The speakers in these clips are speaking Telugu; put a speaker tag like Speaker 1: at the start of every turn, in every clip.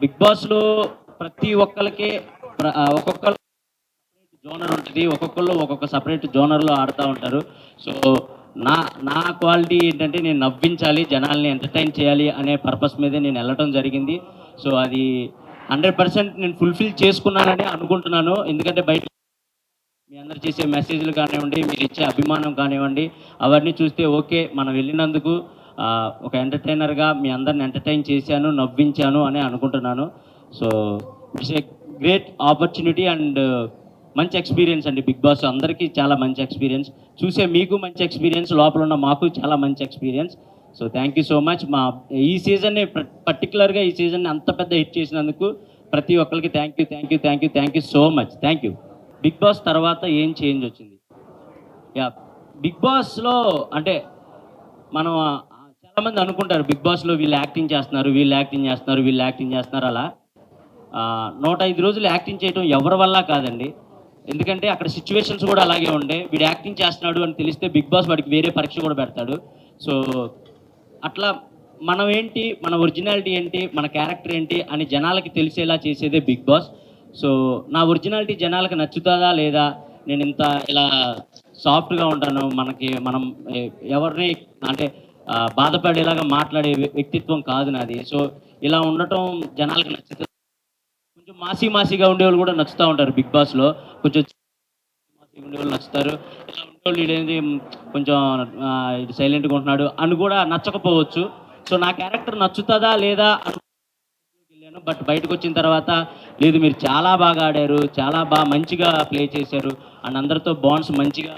Speaker 1: బిగ్ బాస్లో ప్రతి ఒక్కరికి ఒక్కొక్క జోనర్ ఉంటుంది ఒక్కొక్కళ్ళు ఒక్కొక్క సపరేట్ జోనర్లో ఆడుతూ ఉంటారు. సో నా నా క్వాలిటీ ఏంటంటే నేను నవ్వించాలి జనాల్ని ఎంటర్టైన్ చేయాలి అనే పర్పస్ మీదే నేను వెళ్ళటం జరిగింది. సో అది హండ్రెడ్ పర్సెంట్ నేను ఫుల్ఫిల్ చేసుకున్నానని అనుకుంటున్నాను. ఎందుకంటే బయట మీ అందరు చేసే మెసేజ్లు కానివ్వండి మీరు ఇచ్చే అభిమానం కానివ్వండి అవన్నీ చూస్తే ఓకే మనం వెళ్ళినందుకు ఒక ఎంటర్టైనర్గా మీ అందరిని ఎంటర్టైన్ చేశాను నవ్వించాను అని అనుకుంటున్నాను. So it's a great opportunity and మంచి ఎక్స్పీరియన్స్ అండి బిగ్ బాస్. అందరికీ చాలా మంచి ఎక్స్పీరియన్స్. చూసే మీకు మంచి ఎక్స్పీరియన్స్ లోపల ఉన్న మాకు చాలా మంచి experience. So thank you so much మా ఈ సీజన్ని పర్టికులర్గా ఈ సీజన్ని అంత పెద్ద హిట్ చేసినందుకు ప్రతి ఒక్కరికి thank you thank you thank you thank you so much thank you Bigg Boss తర్వాత ఏం చేంజ్ వచ్చింది? యా బిగ్ బాస్లో అంటే మనం మంది అనుకుంటారు బిగ్ బాస్లో వీళ్ళు యాక్టింగ్ చేస్తున్నారు వీళ్ళు యాక్టింగ్ చేస్తున్నారు వీళ్ళు యాక్టింగ్ చేస్తున్నారు అలా. నూట ఐదు రోజులు యాక్టింగ్ చేయడం ఎవరి వల్ల కాదండి. ఎందుకంటే అక్కడ సిచ్యువేషన్స్ కూడా అలాగే ఉండే. వీడు యాక్టింగ్ చేస్తున్నాడు అని తెలిస్తే బిగ్ బాస్ వాడికి వేరే పరీక్ష కూడా పెడతాడు. సో అట్లా మనం ఏంటి మన ఒరిజినాలిటీ ఏంటి మన క్యారెక్టర్ ఏంటి అని జనాలకి తెలిసేలా చేసేదే బిగ్ బాస్. సో నా ఒరిజినాలిటీ జనాలకు నచ్చుతుందా లేదా? నేను ఇంత ఇలా సాఫ్ట్గా ఉంటాను మనకి మనం ఎవరిని అంటే బాధపడేలాగా మాట్లాడే వ్యక్తిత్వం కాదు నాది. సో ఇలా ఉండటం జనాలకు నచ్చుతుంది. కొంచెం మాసి మాసిగా ఉండేవాళ్ళు కూడా నచ్చుతూ ఉంటారు బిగ్ బాస్లో. కొంచెం మాసిగా ఉండేవాళ్ళు నచ్చుతారు. ఇలా ఉండేవాళ్ళు ఇదేంటి కొంచెం ఆ, సైలెంట్గా ఉంటున్నాడు అని కూడా నచ్చకపోవచ్చు. సో నా క్యారెక్టర్ నచ్చుతుందా లేదా అని వెళ్ళాను. బట్ బయటకు వచ్చిన తర్వాత లేదు మీరు చాలా బాగా ఆడారు చాలా బాగా మంచిగా ప్లే చేశారు అండ్ అందరితో బాండ్స్ మంచిగా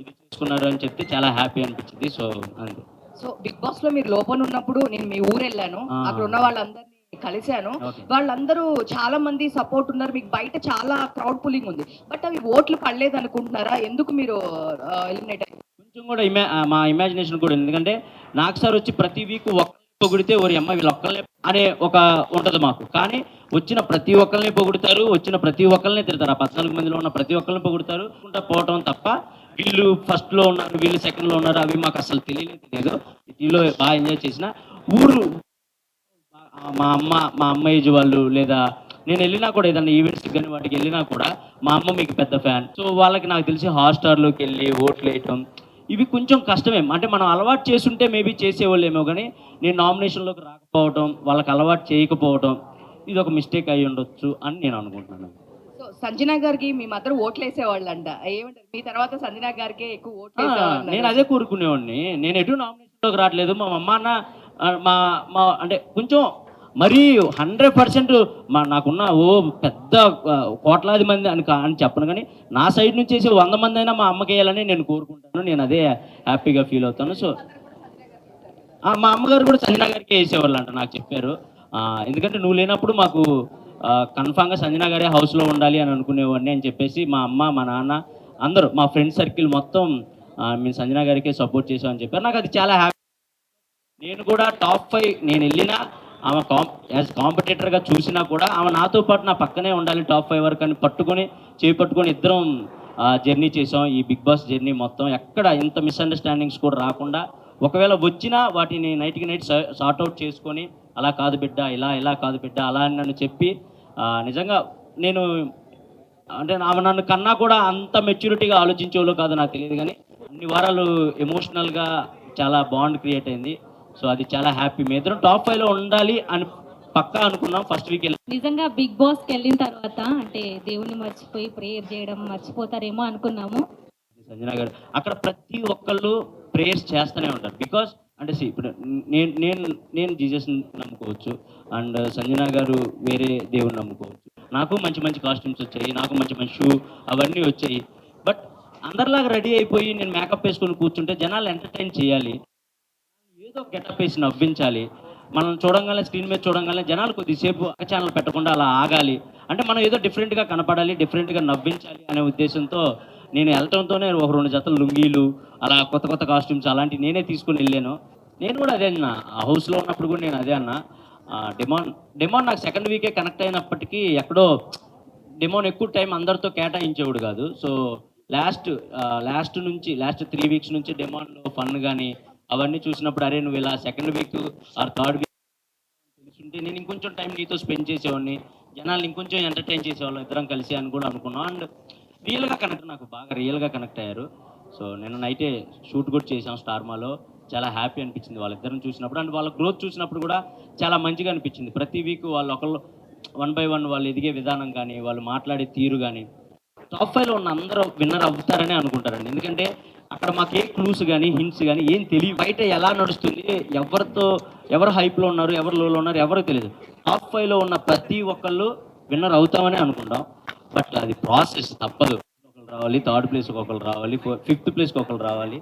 Speaker 1: ఇది చేసుకున్నారు అని చెప్తే చాలా హ్యాపీ అనిపించింది. సో అంతే.
Speaker 2: సో బిగ్ బాస్లో మీరు లోపల ఉన్నప్పుడు నేను మీ ఊరు వెళ్ళాను. అక్కడ ఉన్న వాళ్ళందరినీ కలిశాను. వాళ్ళందరూ చాలా మంది సపోర్ట్ ఉన్నారు. మీకు బయట చాలా క్రౌడ్ పుల్లింగ్ ఉంది. బట్ అవి ఓట్లు పడలేదు అనుకుంటున్నారా? ఎందుకు మీరు ఎలిమినేట్ అయ్యారు?
Speaker 1: కొంచెం కూడా ఇమా మా ఇమాజినేషన్ కూడా ఉంది. ఎందుకంటే నాకు సార్ వచ్చి ప్రతి వీక్ ఒక్కరిని పొగిడితే ఓరి అమ్మ వీళ్ళు ఒక్కళ్ళే అనే ఒక ఉంటుంది మాకు. కానీ వచ్చిన ప్రతి ఒక్కరిని పొగుడుతారు. వచ్చిన ప్రతి ఒక్కరిని తిడతారు. ఆ పద్నాలుగు మందిలో ఉన్న ప్రతి ఒక్కరిని పొగుడుతారు. పోవటం తప్ప వీళ్ళు ఫస్ట్లో ఉన్నారు వీళ్ళు సెకండ్లో ఉన్నారు అవి మాకు అసలు తెలియలేదు తెలియదు. వీళ్ళు బాగా ఎంజాయ్ చేసిన ఊరు. మా అమ్మ మా అమ్మ ఏజ్ వాళ్ళు లేదా నేను వెళ్ళినా కూడా ఏదన్నా ఈవెంట్స్ కానీ వాటికి వెళ్ళినా కూడా మా అమ్మ మీకు పెద్ద ఫ్యాన్ సో వాళ్ళకి నాకు తెలిసి హాట్స్టార్లోకి వెళ్ళి ఓట్లు వేయటం ఇవి కొంచెం కష్టమే. అంటే మనం అలవాటు చేస్తుంటే మేబీ చేసేవాళ్ళేమో కానీ నేను నామినేషన్లోకి రాకపోవటం వాళ్ళకి అలవాటు చేయకపోవటం ఇది ఒక మిస్టేక్ అయి ఉండొచ్చు అని నేను అనుకుంటున్నాను.
Speaker 2: సో సంజనా గారికి మీ మదర్ ఓట్లు వేసేవాళ్ళంట ఏమంటారు? మీ తర్వాత సంజనా గారికి ఎక్కువ ఓట్లు
Speaker 1: నేను అదే కోరుకునేవాడిని. నేను ఎటు నామినేషన్లోకి రావట్లేదు. మా అమ్మ అన్న మా మా అంటే కొంచెం మరీ హండ్రెడ్ పర్సెంట్ మా నాకున్న ఓ పెద్ద కోట్లాది మంది అని అని చెప్పను కానీ నా సైడ్ నుంచి వేసి వంద మంది అయినా మా అమ్మకి వేయాలని నేను కోరుకుంటాను. నేను అదే హ్యాపీగా ఫీల్ అవుతాను. సో మా అమ్మగారు కూడా సంజనా గారికి వేసేవాళ్ళు అంట నాకు చెప్పారు. ఆ, ఎందుకంటే నువ్వు లేనప్పుడు మాకు కన్ఫామ్గా సంజనా గారే హౌస్లో ఉండాలి అని అనుకునేవాడిని అని చెప్పేసి మా అమ్మ మా నాన్న అందరూ మా ఫ్రెండ్ సర్కిల్ మొత్తం మేము సంజనా గారికి సపోర్ట్ చేసామని చెప్పారు. నాకు అది చాలా హ్యాపీ నేను కూడా టాప్ ఫైవ్ నేను వెళ్ళినా ఆమె కాం యాజ్ కాంపిటేటర్గా చూసినా కూడా ఆమె నాతో పాటు నా పక్కనే ఉండాలి టాప్ ఫైవ్ వరకు అని పట్టుకొని చేయి పట్టుకొని ఇద్దరం జర్నీ చేసాం ఈ బిగ్ బాస్ జర్నీ మొత్తం ఎక్కడ ఇంత మిస్అండర్స్టాండింగ్స్ కూడా రాకుండా ఒకవేళ వచ్చినా వాటిని నైట్కి నైట్ సార్ట్అవుట్ చేసుకొని అలా కాదు బిడ్డ ఇలా ఇలా కాదు బిడ్డ అలా అని నన్ను చెప్పి నిజంగా నేను అంటే ఆమె నన్ను కన్నా కూడా అంత మెచ్యూరిటీగా ఆలోచించేవాళ్ళు కాదు నాకు తెలియదు కానీ అన్ని వారాలు ఎమోషనల్గా చాలా బాండ్ క్రియేట్ అయింది. సో అది చాలా హ్యాపీ మీ ఇద్దరం టాప్ ఫైవ్లో ఉండాలి అని పక్కా అనుకున్నాం ఫస్ట్ వీక్
Speaker 3: నిజంగా బిగ్ బాస్కి వెళ్ళిన తర్వాత అంటే దేవుని మర్చిపోయి ప్రేయర్ చేయడం మర్చిపోతారేమో అనుకున్నాము.
Speaker 1: సంజన గారు అక్కడ ప్రతి ఒక్కళ్ళు ప్రేయర్స్ చేస్తూనే ఉంటారు. బికాస్ అంటే ఇప్పుడు నేను నేను నేను జీసస్ నమ్ముకోవచ్చు. అండ్ సంజన గారు వేరే దేవుని నమ్ముకోవచ్చు. నాకు మంచి మంచి కాస్ట్యూమ్స్ వచ్చాయి నాకు మంచి మంచి షూ అవన్నీ వచ్చాయి. బట్ అందరిలాగా రెడీ అయిపోయి నేను మేకప్ వేసుకొని కూర్చుంటే జనాలు ఎంటర్టైన్ చేయాలి. ఏదో గెటప్ వేసి నవ్వించాలి. మనం చూడంగానే స్క్రీన్ మీద చూడంగానే జనాలు కొద్దిసేపు ఒక ఛానల్ పెట్టకుండా అలా ఆగాలి. అంటే మనం ఏదో డిఫరెంట్గా కనపడాలి డిఫరెంట్గా నవ్వించాలి అనే ఉద్దేశంతో నేను వెళ్ళటంతోనే ఒక రెండు జతలు లుంగీలు అలా కొత్త కొత్త కాస్ట్యూమ్స్ అలాంటివి నేనే తీసుకుని వెళ్ళాను. నేను కూడా అదే అన్న. ఆ హౌస్లో ఉన్నప్పుడు కూడా నేను అదే అన్న. డిమాండ్ డిమాండ్ నాకు సెకండ్ వీకే కనెక్ట్ అయినప్పటికీ ఎక్కడో డిమాండ్ ఎక్కువ టైం అందరితో కేటాయించేవాడు కాదు. సో లాస్ట్ లాస్ట్ నుంచి లాస్ట్ త్రీ వీక్స్ నుంచి డిమాండ్లో ఫన్ కానీ అవన్నీ చూసినప్పుడు అరే నువ్వు ఇలా second week or third week ఉంటే నేను ఇంకొంచెం టైం నీతో స్పెండ్ చేసేవాడిని. జనాలు ఇంకొంచెం ఎంటర్టైన్ చేసేవాళ్ళం ఇద్దరం కలిసి అని కూడా అనుకున్నాం. అండ్ రియల్గా కనెక్ట్ నాకు బాగా రియల్గా కనెక్ట్ అయ్యారు. సో నేను నైటే షూట్ కూడా చేసాం స్టార్మాలో చాలా హ్యాపీ అనిపించింది వాళ్ళిద్దరిని చూసినప్పుడు. అండ్ వాళ్ళ గ్రోత్ చూసినప్పుడు కూడా చాలా మంచిగా అనిపించింది. ప్రతి వీక్ వాళ్ళు ఒకళ్ళు వన్ బై వన్ వాళ్ళు ఎదిగే విధానం కానీ వాళ్ళు మాట్లాడే తీరు కానీ టాప్ ఫైవ్లో ఉన్న అందరూ విన్నర్ అవుతారని అనుకుంటారండి. ఎందుకంటే అక్కడ మాకు ఏ క్లూస్ కానీ హింట్స్ కానీ ఏం తెలియదు బయట ఎలా నడుస్తుంది ఎవరితో ఎవరు హైప్లో ఉన్నారు ఎవరు లోలో ఉన్నారు ఎవరో తెలియదు. టాప్ ఫైవ్లో ఉన్న ప్రతి ఒక్కళ్ళు విన్నర్ అవుతామని అనుకుంటాం. బట్ అది ప్రాసెస్ తప్పదు. ఒకరు రావాలి థర్డ్ ప్లేస్ ఒకళ్ళు రావాలి ఫిఫ్త్ ప్లేస్కి ఒకళ్ళు రావాలి.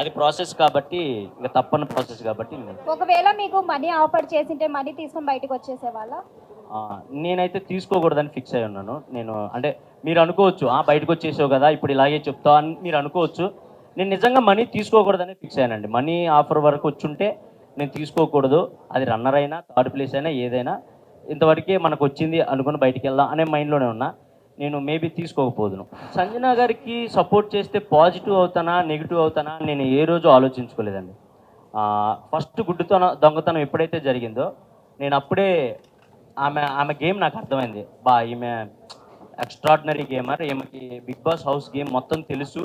Speaker 1: అది ప్రాసెస్ కాబట్టి ఇక తప్పని ప్రాసెస్ కాబట్టి
Speaker 4: ఒకవేళ మీకు మనీ ఆఫర్ చేసింటే మనీ తీసుకొని బయటకు వచ్చేసే వాళ్ళ
Speaker 1: నేనైతే తీసుకోకూడదని ఫిక్స్ అయి ఉన్నాను. నేను అంటే మీరు అనుకోవచ్చు ఆ బయటకు వచ్చేసావు కదా ఇప్పుడు ఇలాగే చెప్తావు అని మీరు అనుకోవచ్చు. నేను నిజంగా మనీ తీసుకోకూడదని ఫిక్స్ అయ్యానండి మనీ ఆఫర్ వరకు వచ్చుంటే నేను తీసుకోకూడదు. అది రన్నర్ అయినా థర్డ్ ప్లేస్ అయినా ఏదైనా ఇంతవరకే మనకు వచ్చింది అనుకుని బయటికి వెళ్దాం అనే మైండ్లోనే ఉన్నా. నేను మేబీ తీసుకోకపోదును. సంజన గారికి సపోర్ట్ చేస్తే పాజిటివ్ అవుతానా నెగిటివ్ అవుతానా నేను ఏ రోజు ఆలోచించుకోలేదండి. ఫస్ట్ గుడ్డుతన దొంగతనం ఎప్పుడైతే జరిగిందో నేను అప్పుడే ఆమె ఆమె గేమ్ నాకు అర్థమైంది. బా ఈమె ఎక్స్ట్రాడినరీ గేమర్ ఈమెకి బిగ్ బాస్ హౌస్ గేమ్ మొత్తం తెలుసు.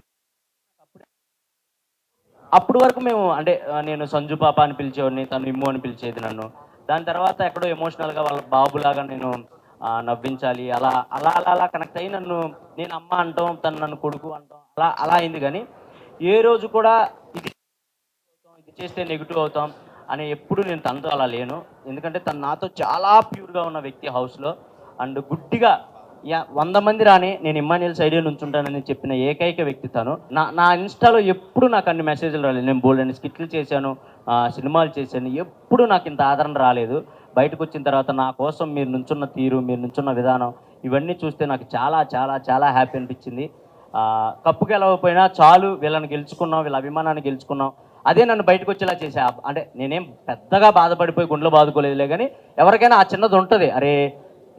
Speaker 1: అప్పుడు వరకు మేము అంటే నేను సంజు పాప అని పిలిచేవాడిని తను ఇమ్ము అని పిలిచేది నన్ను. దాని తర్వాత ఎక్కడో ఎమోషనల్గా వాళ్ళ బాబులాగా నేను నవ్వించాలి. అలా అలా అలా అలా కనెక్ట్ అయ్యి నన్ను నేను అమ్మ అంటాం తను నన్ను కొడుకు అంటాం అలా అలా అయింది కానీ ఏ రోజు కూడా ఇది అవుతాం, ఇది చేస్తే నెగిటివ్ అవుతాం అని ఎప్పుడు నేను తనతో అలా లేను. ఎందుకంటే తను నాతో చాలా ప్యూర్గా ఉన్న వ్యక్తి హౌస్లో అండ్ గుడ్డిగా యా వంద మంది రాని నేను ఇమ్మానియల్ సైడే నుంచుంటానని చెప్పిన ఏకైక వ్యక్తి తను. నా నా ఇన్స్టాలో ఎప్పుడు నాకు అన్ని మెసేజ్లు రాలేదు. నేను బోల్డ్ అని స్కిట్లు చేశాను సినిమాలు చేశాను ఎప్పుడు నాకు ఇంత ఆదరణ రాలేదు. బయటకు వచ్చిన తర్వాత నా కోసం మీరు నుంచున్న తీరు మీరు నుంచున్న విధానం ఇవన్నీ చూస్తే నాకు చాలా చాలా చాలా హ్యాపీ అనిపించింది. కప్పు గెలవకపోయినా చాలు వీళ్ళని గెలుచుకున్నాం వీళ్ళ అభిమానాన్ని గెలుచుకున్నాం. అదే నన్ను బయటకు వచ్చేలా చేసా అంటే నేనేం పెద్దగా బాధపడిపోయి గుండెలు బాదుకోలేదులే కానీ ఎవరికైనా ఆ చిన్నది ఉంటుంది. అరే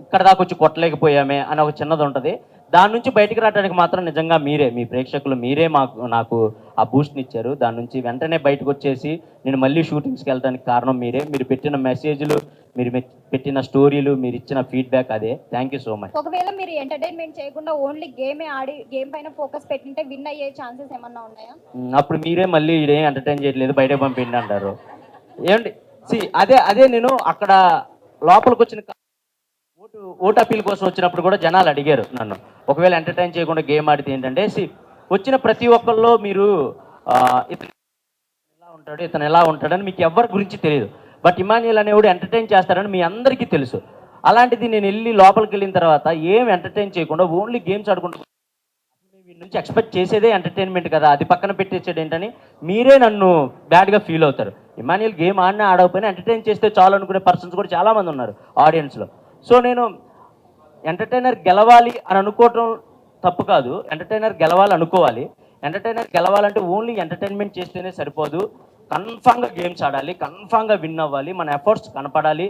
Speaker 1: ఇక్కడ దాకా వచ్చి కొట్టలేకపోయామే అని ఒక చిన్నది ఉంటుంది. దాని నుంచి బయటికి రావడానికి మాత్రం నిజంగా మీరే మీ ప్రేక్షకులు మీరే మాకు నాకు ఆ బూస్ట్ని ఇచ్చారు. దాని నుంచి వెంటనే బయటకు వచ్చేసి నేను మళ్ళీ షూటింగ్స్కి వెళ్ళడానికి కారణం మీరే. మీరు పెట్టిన మెసేజ్లు మీరు పెట్టిన స్టోరీలు మీరు ఇచ్చిన ఫీడ్బ్యాక్ అదే. థ్యాంక్ యూ సో మచ్
Speaker 4: ఒకవేళ మీరు ఎంటర్టైన్మెంట్ చేయకుండా ఓన్లీ గేమే ఆడి గేమ్ పైన ఫోకస్ పెట్టింటే విన్ అయ్యే ఛాన్సెస్ ఏమన్నా ఉన్నాయా?
Speaker 1: అప్పుడు మీరే మళ్ళీ ఇదేం ఎంటర్టైన్ చేయట్లేదు బయట పంపిండి అంటారు ఏమండి? సి అదే అదే నేను అక్కడ లోపలికి వచ్చిన ఓట్ ఓటు అప్పీల్ కోసం వచ్చినప్పుడు కూడా జనాలు అడిగారు నన్ను. ఒకవేళ ఎంటర్టైన్ చేయకుండా గేమ్ ఆడితే ఏంటంటే వచ్చిన ప్రతి ఒక్కళ్ళు మీరు ఇతను ఎలా ఉంటాడు ఇతను ఎలా ఉంటాడని మీకు ఎవరి గురించి తెలియదు. బట్ ఇమాన్యుల్ అనేవాడు ఎంటర్టైన్ చేస్తాడని మీ అందరికీ తెలుసు. అలాంటిది నేను వెళ్ళి లోపలికి వెళ్ళిన తర్వాత ఏం ఎంటర్టైన్ చేయకుండా ఓన్లీ గేమ్స్ ఆడుకుంటూ వీటి నుంచి ఎక్స్పెక్ట్ చేసేదే ఎంటర్టైన్మెంట్ కదా. అది పక్కన పెట్టేసాడు ఏంటని మీరే నన్ను బ్యాడ్గా ఫీల్ అవుతారు. ఇమాన్యుల్ గేమ్ ఆడినా ఆడకపోయినా ఎంటర్టైన్ చేస్తే చాలు అనుకునే పర్సన్స్ కూడా చాలామంది ఉన్నారు ఆడియన్స్లో సో నేను ఎంటర్టైనర్ గెలవాలి అని అనుకోవటం తప్పు కాదు. ఎంటర్టైనర్ గెలవాలి అనుకోవాలి. ఎంటర్టైనర్ గెలవాలంటే ఓన్లీ ఎంటర్టైన్మెంట్ చేస్తేనే సరిపోదు. కన్ఫామ్గా గేమ్స్ ఆడాలి కన్ఫామ్గా విన్ అవ్వాలి మన ఎఫర్ట్స్ కనపడాలి.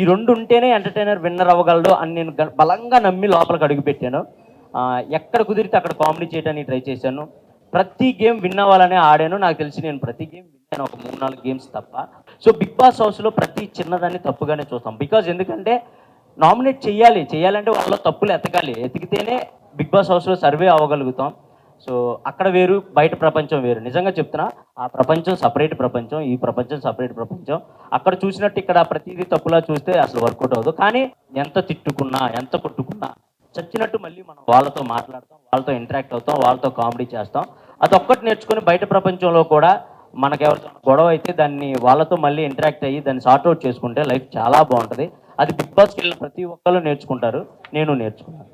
Speaker 1: ఈ రెండు ఉంటేనే ఎంటర్టైనర్ విన్నర్ అవ్వగలడు అని నేను బలంగా నమ్మి లోపలికి అడుగుపెట్టాను ఎక్కడ కుదిరితే అక్కడ కామెడీ చేయడానికి ట్రై చేశాను. ప్రతి గేమ్ విన్ అవ్వాలనే ఆడాను. నాకు తెలిసి నేను ప్రతి గేమ్ విన్నాను ఒక మూడు నాలుగు గేమ్స్ తప్ప. సో బిగ్ బాస్ హౌస్లో ప్రతి చిన్నదాన్ని తప్పుగానే చూస్తాం. బికాజ్ ఎందుకంటే నామినేట్ చేయాలి. చేయాలంటే వాళ్ళ తప్పులు ఎతకాలి. ఎతికితేనే బిగ్ బాస్ హౌస్లో సర్వే అవ్వగలుగుతాం. సో అక్కడ వేరు బయట ప్రపంచం వేరు. నిజంగా చెప్తున్నా ఆ ప్రపంచం సపరేట్ ప్రపంచం ఈ ప్రపంచం సపరేట్ ప్రపంచం. అక్కడ చూసినట్టు ఇక్కడ ప్రతిదీ తప్పులా చూస్తే అసలు వర్కౌట్ అవ్వదు. కానీ ఎంత తిట్టుకున్నా ఎంత కొట్టుకున్నా చచ్చినట్టు మళ్ళీ మనం వాళ్ళతో మాట్లాడతాం వాళ్ళతో ఇంటరాక్ట్ అవుతాం వాళ్ళతో కామెడీ చేస్తాం. అదొక్కటి నేర్చుకొని బయట ప్రపంచంలో కూడా మనకెవరితో గొడవ అయితే దాన్ని వాళ్ళతో మళ్ళీ ఇంటరాక్ట్ అయ్యి దాన్ని సార్ట్అవుట్ చేసుకుంటే లైఫ్ చాలా బాగుంటుంది. అది బిగ్ బాస్కి వెళ్ళిన ప్రతి ఒక్కరు నేర్చుకుంటారు నేను నేర్చుకున్నాను.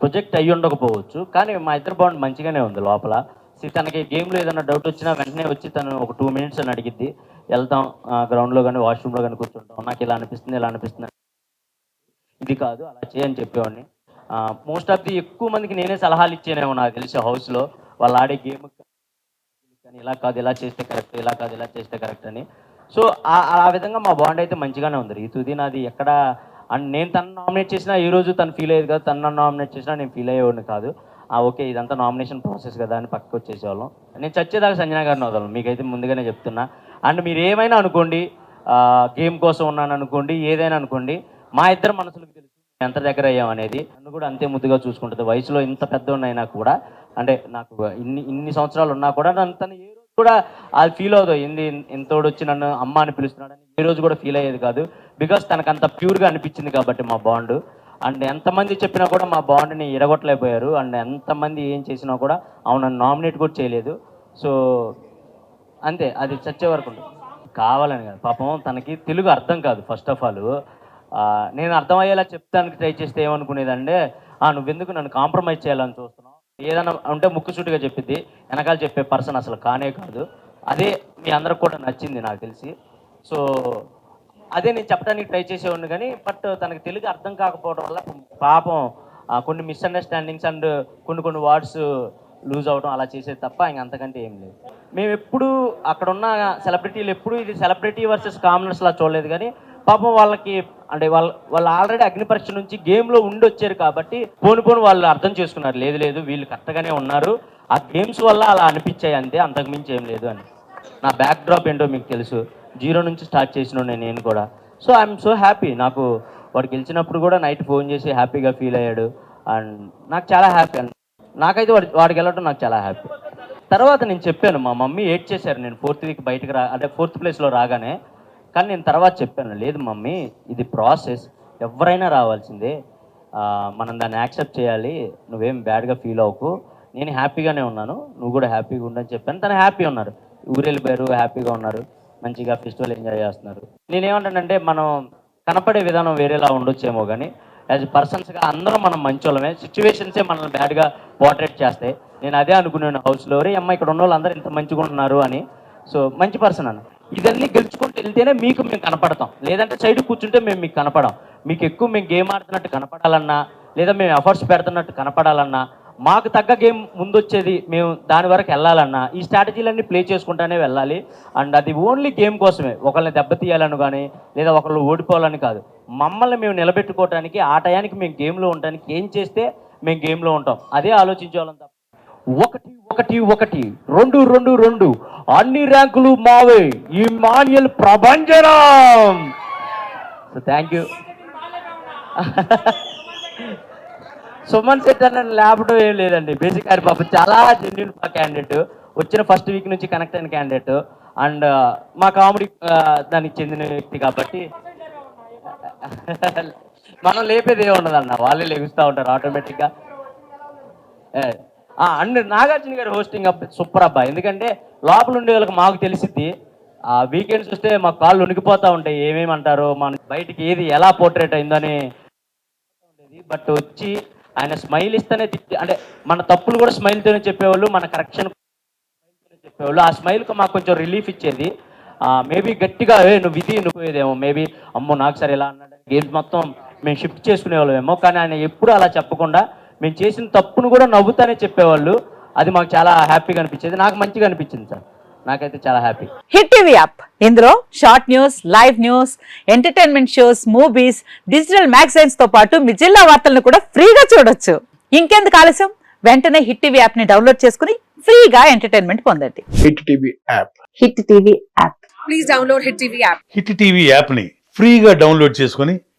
Speaker 1: ప్రొజెక్ట్ అయ్యి ఉండకపోవచ్చు కానీ మా ఇద్దరు బాండ్ మంచిగానే ఉంది లోపల. See, తనకి గేమ్లో ఏదైనా డౌట్ వచ్చినా వెంటనే వచ్చి తను ఒక టూ మినిట్స్ అని అడిగిద్ది. వెళ్తాం గ్రౌండ్లో కానీ వాష్రూమ్లో కానీ కూర్చుంటాం. నాకు ఇలా అనిపిస్తుంది ఇలా అనిపిస్తుంది ఇది కాదు అలా చేయని చెప్పేవాడిని. మోస్ట్ ఆఫ్ ది ఎక్కువ మందికి నేనే సలహాలు ఇచ్చానేమో నాకు తెలిసి హౌస్లో. వాళ్ళు ఆడే గేమ్ కానీ ఇలా కాదు ఇలా చేస్తే కరెక్ట్ ఇలా కాదు ఇలా చేస్తే కరెక్ట్ అని. సో ఆ- ఆ విధంగా మా బాండ్ అయితే మంచిగానే ఉంది ఈ తుది నాది ఎక్కడ అండ్ నేను తను నామినేట్ చేసినా ఈ రోజు తను ఫీల్ అయ్యేది కదా. తను నామినేట్ చేసినా నేను ఫీల్ అయ్యేవాడిని కాదు. ఓకే ఇదంతా నామినేషన్ ప్రాసెస్ కదా అని పక్కకు వచ్చేసేవాళ్ళం. నేను చచ్చేదాకా సంజనా గారిని వదలను. మీకైతే ముందుగానే చెప్తున్నా. అండ్ మీరు ఏమైనా అనుకోండి గేమ్ కోసం ఉన్నాను అనుకోండి ఏదైనా అనుకోండి మా ఇద్దరు మనసులకు తెలుసు ఎంత దగ్గర అయ్యాం అనేది. నన్ను కూడా అంతే ముద్దుగా చూసుకుంటుంది. వయసులో ఇంత పెద్ద ఉన్నైనా కూడా అంటే నాకు ఇన్ని ఇన్ని సంవత్సరాలు ఉన్నా కూడా నన్ను తను ఏ కూడా అది ఫీల్ అవుతుంది. ఏంది ఇంతోడు వచ్చి నన్ను అమ్మ అని పిలుస్తున్నాడని ఏ రోజు కూడా ఫీల్ అయ్యేది కాదు. బికాస్ తనకు అంత ప్యూర్గా అనిపించింది కాబట్టి మా బాండ్ అండ్ ఎంతమంది చెప్పినా కూడా మా బాండ్ని ఇరగొట్టలేకపోయారు. అండ్ ఎంతమంది ఏం చేసినా కూడా అవును నన్ను నామినేట్ కూడా చేయలేదు. సో అంతే అది చచ్చే వరకు కావాలని కాదు. పాపం తనకి తెలుగు అర్థం కాదు ఫస్ట్ ఆఫ్ ఆల్ నేను అర్థమయ్యేలా చెప్తానికి ట్రై చేస్తే ఏమనుకునేదంటే "ఆ, నువ్వెందుకు నన్ను కాంప్రమైజ్ చేయాలని చూస్తాను ఏదైనా ఉంటే ముక్కుసూటిగా చెప్పిద్ది వెనకాల చెప్పే పర్సన్ అసలు కానే కాదు. అదే మీ అందరికి కూడా నచ్చింది నాకు తెలిసి. సో అదే నేను చెప్పడానికి ట్రై చేసేవాడిని కానీ బట్ తనకి తెలుగు అర్థం కాకపోవడం వల్ల పాపం కొన్ని మిస్అండర్స్టాండింగ్స్ అండ్ కొన్ని కొన్ని వర్డ్స్ లూజ్ అవడం అలా చేసేది తప్ప ఇంక అంతకంటే ఏం లేదు. మేము ఎప్పుడు అక్కడ ఉన్న సెలబ్రిటీలు ఎప్పుడు ఇది సెలబ్రిటీ వర్సెస్ కామనర్స్ లా చూడలేదు కానీ పాపం వాళ్ళకి అంటే వాళ్ళ వాళ్ళు ఆల్రెడీ అగ్నిపరీక్ష నుంచి గేమ్లో ఉండి వచ్చారు కాబట్టి పోను పోను వాళ్ళు అర్థం చేసుకున్నారు. లేదు లేదు వీళ్ళు కరెక్ట్గానే ఉన్నారు. ఆ గేమ్స్ వల్ల అలా అనిపించాయి అంతే అంతకుమించి ఏం లేదు అని. నా బ్యాక్ డ్రాప్ ఏంటో మీకు తెలుసు. జీరో నుంచి స్టార్ట్ చేసిన నేను కూడా. సో ఐఎమ్ సో హ్యాపీ నాకు వాడు గెలిచినప్పుడు కూడా నైట్ ఫోన్ చేసి హ్యాపీగా ఫీల్ అయ్యాడు. అండ్ నాకు చాలా హ్యాపీ అండ్ నాకైతే వాడి వాడికి వెళ్ళడం నాకు చాలా హ్యాపీ తర్వాత నేను చెప్పాను మా మమ్మీ ఏడ్ చేశారు నేను ఫోర్త్ వీక్ బయటకు రా అంటే ఫోర్త్ ప్లేస్లో రాగానే కానీ నేను తర్వాత చెప్పాను లేదు మమ్మీ ఇది ప్రాసెస్ ఎవరైనా రావాల్సిందే. మనం దాన్ని యాక్సెప్ట్ చేయాలి నువ్వేం బ్యాడ్గా ఫీల్ అవ్వకు. నేను హ్యాపీగానే ఉన్నాను నువ్వు కూడా హ్యాపీగా ఉండని చెప్పాను. తను హ్యాపీ ఉన్నారు. ఊరెళ్ళిపోయారు హ్యాపీగా ఉన్నారు. మంచిగా ఫెస్టివల్ ఎంజాయ్ చేస్తున్నారు. నేనేమంటానంటే మనం కనపడే విధానం వేరేలా ఉండొచ్చేమో కానీ యాజ్ పర్సన్స్గా అందరం మనం మంచోళ్ళమే. సిచ్యువేషన్సే మనల్ని బ్యాడ్గా పోర్ట్రేట్ చేస్తాయి. నేను అదే అనుకున్నాను హౌస్లో రే అమ్మ ఇక్కడ ఉన్న వాళ్ళందరూ ఇంత మంచిగా ఉన్నారు అని. సో మంచి పర్సన్ అన్న. ఇదన్నీ గెలుచుకుంటూ వెళ్తేనే మీకు మేము కనపడతాం. లేదంటే సైడ్ కూర్చుంటే మేము మీకు కనపడం. మీకు ఎక్కువ మేము గేమ్ ఆడుతున్నట్టు కనపడాలన్నా లేదా మేము ఎఫర్ట్స్ పెడుతున్నట్టు కనపడాలన్నా మాకు తగ్గ గేమ్ ముందొచ్చేది మేము దాని వరకు వెళ్ళాలన్నా ఈ స్ట్రాటజీలన్నీ ప్లే చేసుకుంటానే వెళ్ళాలి. అండ్ అది ఓన్లీ గేమ్ కోసమే. ఒకళ్ళని దెబ్బతీయాలని కానీ లేదా ఒకళ్ళు ఓడిపోవాలని కాదు. మమ్మల్ని మేము నిలబెట్టుకోవడానికి ఆ టయానికి మేము గేమ్లో ఉండడానికి ఏం చేస్తే మేము గేమ్లో ఉంటాం. అదే ఆలోచించాలని తప్ప. ఒకటి ఒకటి ఒకటి రెండు రెండు రెండు. అన్ని ర్యాంకులు మావే. ఈ మాన్యల్ ప్రభంజనం. So thank you Suman Shetty అన్న లేపడం ఏం లేదండి. బేసిక్ ఆయన పాప చాలా జెన్యున్ క్యాండిడేట్ వచ్చిన ఫస్ట్ వీక్ నుంచి కనెక్ట్ అయిన క్యాండిడేట్ అండ్ uh, మా కామెడీ uh, దానికి చెందిన వ్యక్తి కాబట్టి. మనం లేపేది ఏమి ఉండదన్న వాళ్ళే లెగుస్తూ ఉంటారు ఆటోమేటిక్గా అండ్ నాగార్జున గారి హోస్టింగ్ సూపర్ అబ్బా. ఎందుకంటే లోపల ఉండే వాళ్ళకి మాకు తెలిసిద్ది. ఆ వీకెండ్స్ వస్తే మా కాళ్ళు ఉనికిపోతూ ఉంటాయి. ఏమేమి అంటారో మన బయటికి ఏది ఎలా పోర్ట్రేట్ అయిందని ఉండేది. బట్ వచ్చి ఆయన స్మైల్ ఇస్తేనే తిట్టి అంటే మన తప్పులు కూడా స్మైల్తోనే చెప్పేవాళ్ళు మన కరెక్షన్ చెప్పేవాళ్ళు. ఆ స్మైల్కి మాకు కొంచెం రిలీఫ్ ఇచ్చేది. మేబీ గట్టిగా ఏ నువ్వు ఇది నువ్వు మేబీ అమ్మో నాకు సరే ఇలా అన్నాడు. గేమ్స్ మొత్తం మేము షిఫ్ట్ చేసుకునే వాళ్ళమేమో కానీ ఆయన ఎప్పుడు అలా చెప్పకుండా మేము చేసిన తప్పును కూడా నవ్వుతానే చెప్పేవాళ్ళు. అది మాకు చాలా హ్యాపీగా అనిపించేది. నాకు మంచిగా అనిపించింది సార్. నాకైతే చాలా హ్యాపీ.
Speaker 5: Hit TV app. ఇందులో short news live news entertainment shows movies digital మ్యాగజైన్స్తో పాటు మీ జిల్లా వార్తలను కూడా ఫ్రీగా చూడొచ్చు. ఇంకెందుకు ఆలస్యం? వెంటనే హిట్ టీవీ యాప్ని డౌన్లోడ్ చేసుకుని ఫ్రీగా ఎంటర్టైన్మెంట్ పొందండి.
Speaker 6: Hit TV app.
Speaker 5: Hit TV app.
Speaker 7: Hit TV యాప్ని ఫ్రీగా డౌన్లోడ్ చేసుకొని